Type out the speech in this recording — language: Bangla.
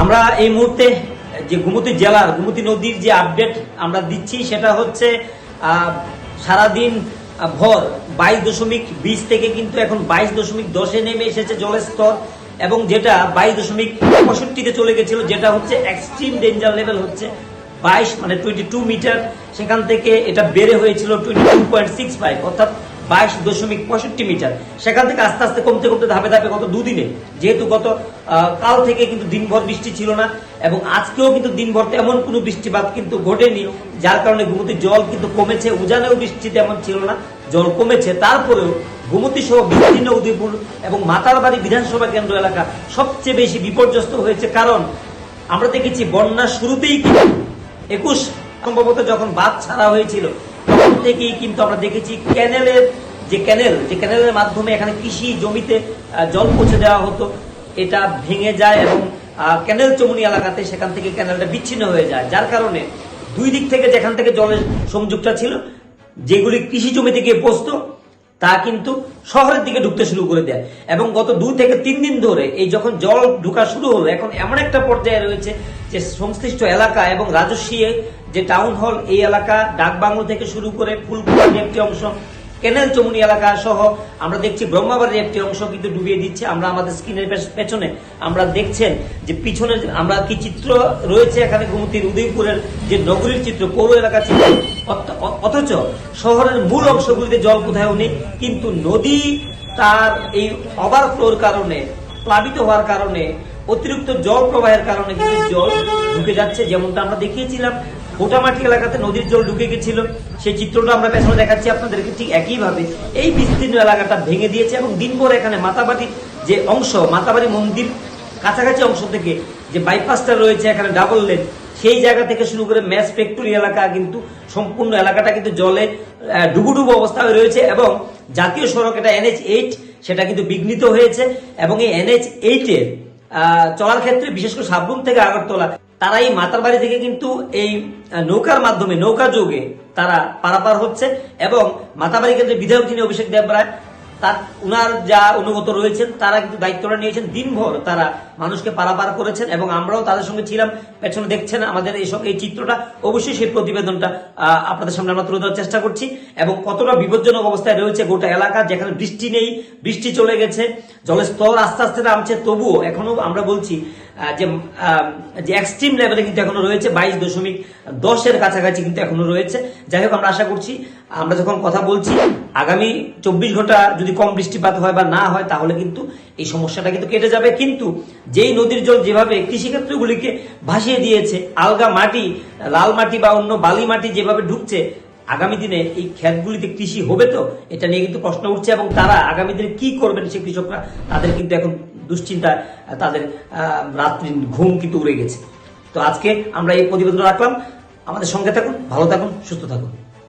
আমরা এই মুহূর্তে যে গোমতী জেলার গোমতী নদীর যে আপডেট আমরা দিচ্ছি সেটা হচ্ছে সারাদিন ভর বাইশ দশমিক বিশ থেকে কিন্তু এখন বাইশ দশমিক দশে নেমে এসেছে জলের স্তর এবং যেটা বাইশ দশমিক পঁয়ষট্টিতে চলে গেছিল, যেটা হচ্ছে এক্সট্রিম ডেঞ্জার লেভেল হচ্ছে বাইশ মানে টোয়েন্টি টু মিটার সেখান থেকে এটা বেড়ে হয়েছিল twenty two point six five অর্থাৎ বাইশ দশমিক পঁয়ষট্টি মিটার। সেখান থেকে আস্তে আস্তে কমতে কমতে ধাপে ধাপে গত দুদিনে, যেহেতু গত কাল থেকে কিন্তু দিনভর বৃষ্টি ছিল না, এবং আজকেও কিন্তু দিনভর তেমন কোনো বৃষ্টিপাত কিন্তু ঘটেনি, যার কারণে গোমতীর জল কিন্তু কমেছে, উজানেও বৃষ্টি তেমন ছিল না, জল কমেছে। তারপরেও গোমতী সহ বিভিন্ন উদয়পুর এবং মাতারবাড়ি বিধানসভা কেন্দ্র এলাকা সবচেয়ে বেশি বিপর্যস্ত হয়েছে। কারণ আমরা দেখেছি বন্যা শুরুতেই কিন্তু একুশ সম্ভবত যখন বাদ ছাড়া হয়েছিল থেকেই কিন্তু আমরা দেখেছি ক্যানেলের যে ক্যানেল, যে ক্যানেলের মাধ্যমে এখানে কৃষি জমিতে জল পৌঁছে দেওয়া হতো। এটা ভেঙে যায় এবং ক্যানেল চমুনি এলাকাতে সেখান থেকে ক্যানেলটা বিচ্ছিন্ন হয়ে যায়। যার কারণে দুই দিক থেকে যেখান থেকে জলের সংযোগটা ছিল, যেগুলি কৃষি জমিতে গিয়ে পৌঁছতো তা কিন্তু শহরের দিকে ঢুকতে শুরু করে দেয়। এবং গত দুই থেকে তিন দিন ধরে এই যখন জল ঢুকা শুরু হলো, এখন এমন একটা পর্যায়ে রয়েছে যে সংশ্লিষ্ট এলাকা এবং রাজস্বী যে টাউন হল এই এলাকা ডাকবাংলো থেকে শুরু করে ফুলকুয়ার একটি অংশ কেনেল চমুনি এলাকা সহ আমরা দেখছি ব্রহ্মাবাড়ির একটি অংশ কিন্তু ডুবিয়ে দিচ্ছে। আমরা আমাদের স্ক্রিনের পেছনে আমরা দেখছেন যে পিছনে আমরা কি চিত্র রয়েছে? এখানে গোমতীর উদয়পুরের যে নগরীর চিত্র পৌর এলাকার চিত্র। অথচ শহরের মূল অংশগুলিতে জল কোথাও নেই কিন্তু নদী তার এই ওভারফ্লোর কারণে, প্লাবিত হওয়ার কারণে, অতিরিক্ত জল প্রবাহের কারণে কিন্তু জল ঢুকে যাচ্ছে। যেমনটা আমরা দেখিয়েছিলাম ভোটামাটি এলাকাতে নদীর জল ঢুকে গেছিল। সেই চিত্রটা আমরা পেছনে দেখাচ্ছি আপনাদেরকে ঠিক একইভাবে। এই বিস্তীর্ণ এলাকাটা ভেঙে দিয়েছে এবং দিনভর এখানে মাতাবাড়ির যে অংশ, মাতাবাড়ি মন্দির কাছাকাছি অংশ থেকে যে বাইপাসটা রয়েছে, এখানে ডাবল লেন, সেই জায়গা থেকে শুরু করে ম্যাচ ফ্যাক্টরি এলাকা কিন্তু সম্পূর্ণ এলাকাটা কিন্তু জলে ডুবুডুবু অবস্থায় রয়েছে এবং জাতীয় সড়ক এটা এনএচ এইট, সেটা কিন্তু বিঘ্নিত হয়েছে এবং এই এনএচ এইটের চলার ক্ষেত্রে বিশেষ করে সাবরুম থেকে আগরতলা তারা এই মাতার বাড়ি থেকে কিন্তু এই নৌকার মাধ্যমে, নৌকা যোগে তারা পারাপার হচ্ছে এবং মাতাবাড়ি কেন্দ্রের বিধায়ক যিনি অভিষেক দেব রায় তার, উনার যা অনুগত রয়েছেন, তারা কিন্তু দায়িত্বটা নিয়েছেন। দিনভর তারা মানুষকে পারাপার করেছেন এবং আমরাও তাদের সঙ্গে ছিলাম। পেছনে দেখছেন আমাদের এই সব এই চিত্রটা। অবশ্যই সেই প্রতিবেদনটা আপনাদের সামনে আমরা তুলে ধরার চেষ্টা করছি। এবং কতটা বিপজ্জনক অবস্থায় রয়েছে গোটা এলাকা, যেখানে বৃষ্টি নেই, বৃষ্টি চলে গেছে, জলের স্তর আস্তে আস্তে নামছে। তবুও এখনও আমরা বলছি যে যে এক্সট্রিম লেভেলে কিন্তু এখনও রয়েছে, বাইশ দশমিক দশের কাছাকাছি কিন্তু এখনও রয়েছে। যাই হোক, আমরা আশা করছি, আমরা যখন কথা বলছি, আগামী চব্বিশ ঘণ্টা যদি কম বৃষ্টিপাত হয় বা না হয় তাহলে কিন্তু এই সমস্যাটা কিন্তু কেটে যাবে। কিন্তু যেই নদীর জল যেভাবে কৃষিক্ষেত্রগুলিকে ভাসিয়ে দিয়েছে আলগা মাটি লাল মাটি বা অন্য বালি মাটি যেভাবে ঢুকছে আগামী দিনে এই ক্ষেতগুলিতে কৃষি হবে তো? এটা নিয়ে কিন্তু প্রশ্ন উঠছে এবং তারা আগামী দিনে কি করবেন সেই কৃষকরা তাদের কিন্তু এখন দুশ্চিন্তায় আহ, তাদের রাত্রি ঘুম কিন্তু উড়ে গেছে। তো আজকে আমরা এই প্রতিবেদন রাখলাম। আমাদের সঙ্গে থাকুন ভালো থাকুন সুস্থ থাকুন।